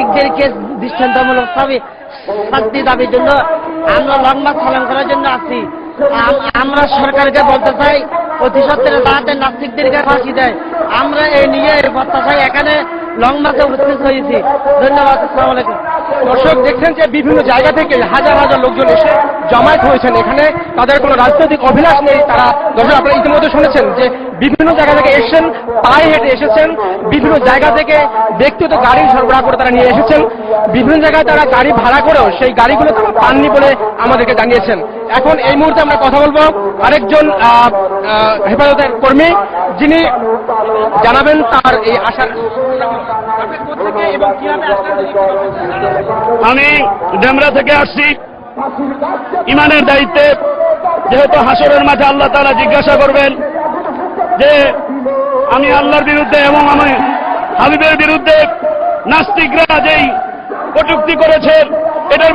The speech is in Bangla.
নাস্তিকদেরকে দৃষ্টান্তমূলক ভাবে শাস্তি দাবির জন্য আমরা লম্বা পালন করার জন্য আছি। আমরা সরকারকে বলতে চাই, অতি সত্ত্বের তাহাদের নাস্তিকদেরকে ফাঁসি দেয়। আমরা এই নিয়ে প্রত্যাশায় এখানে লং মার্চে উপস্থিত হয়েছি। ধন্যবাদ, আসসালামু আলাইকুম। দর্শক, দেখছেন যে বিভিন্ন জায়গা থেকে হাজার হাজার লোকজন এসে জমায়েত হয়েছেন। এখানে তাদের কোনো রাজনৈতিক অভিলাষ নেই। তারা দর্শক, আপনারা ইতিমধ্যে শুনেছেন যে বিভিন্ন জায়গা থেকে এসেছেন, পায়ে হেঁটে এসেছেন, বিভিন্ন জায়গা থেকে ব্যক্তিগত গাড়ি সরবরাহ করে তারা নিয়ে এসেছেন। বিভিন্ন জায়গায় তারা গাড়ি ভাড়া করেও সেই গাড়িগুলো তারা পাননি বলে আমাদেরকে জানিয়েছেন। এখন এই মুহূর্তে আমরা কথা বলব আরেকজন হেফাজতের কর্মী, যিনি জানাবেন তার এই আশার। আমি ডেমরা থেকে আসছি ইমানের দায়িত্বে, যেহেতু হাসরের মাঝে আল্লাহ তারা জিজ্ঞাসা করবেন যে, আমি আল্লাহর বিরুদ্ধে এবং আমি হাবিবের বিরুদ্ধে নাস্তিকরা যেই কটুক্তি করেছেন এটার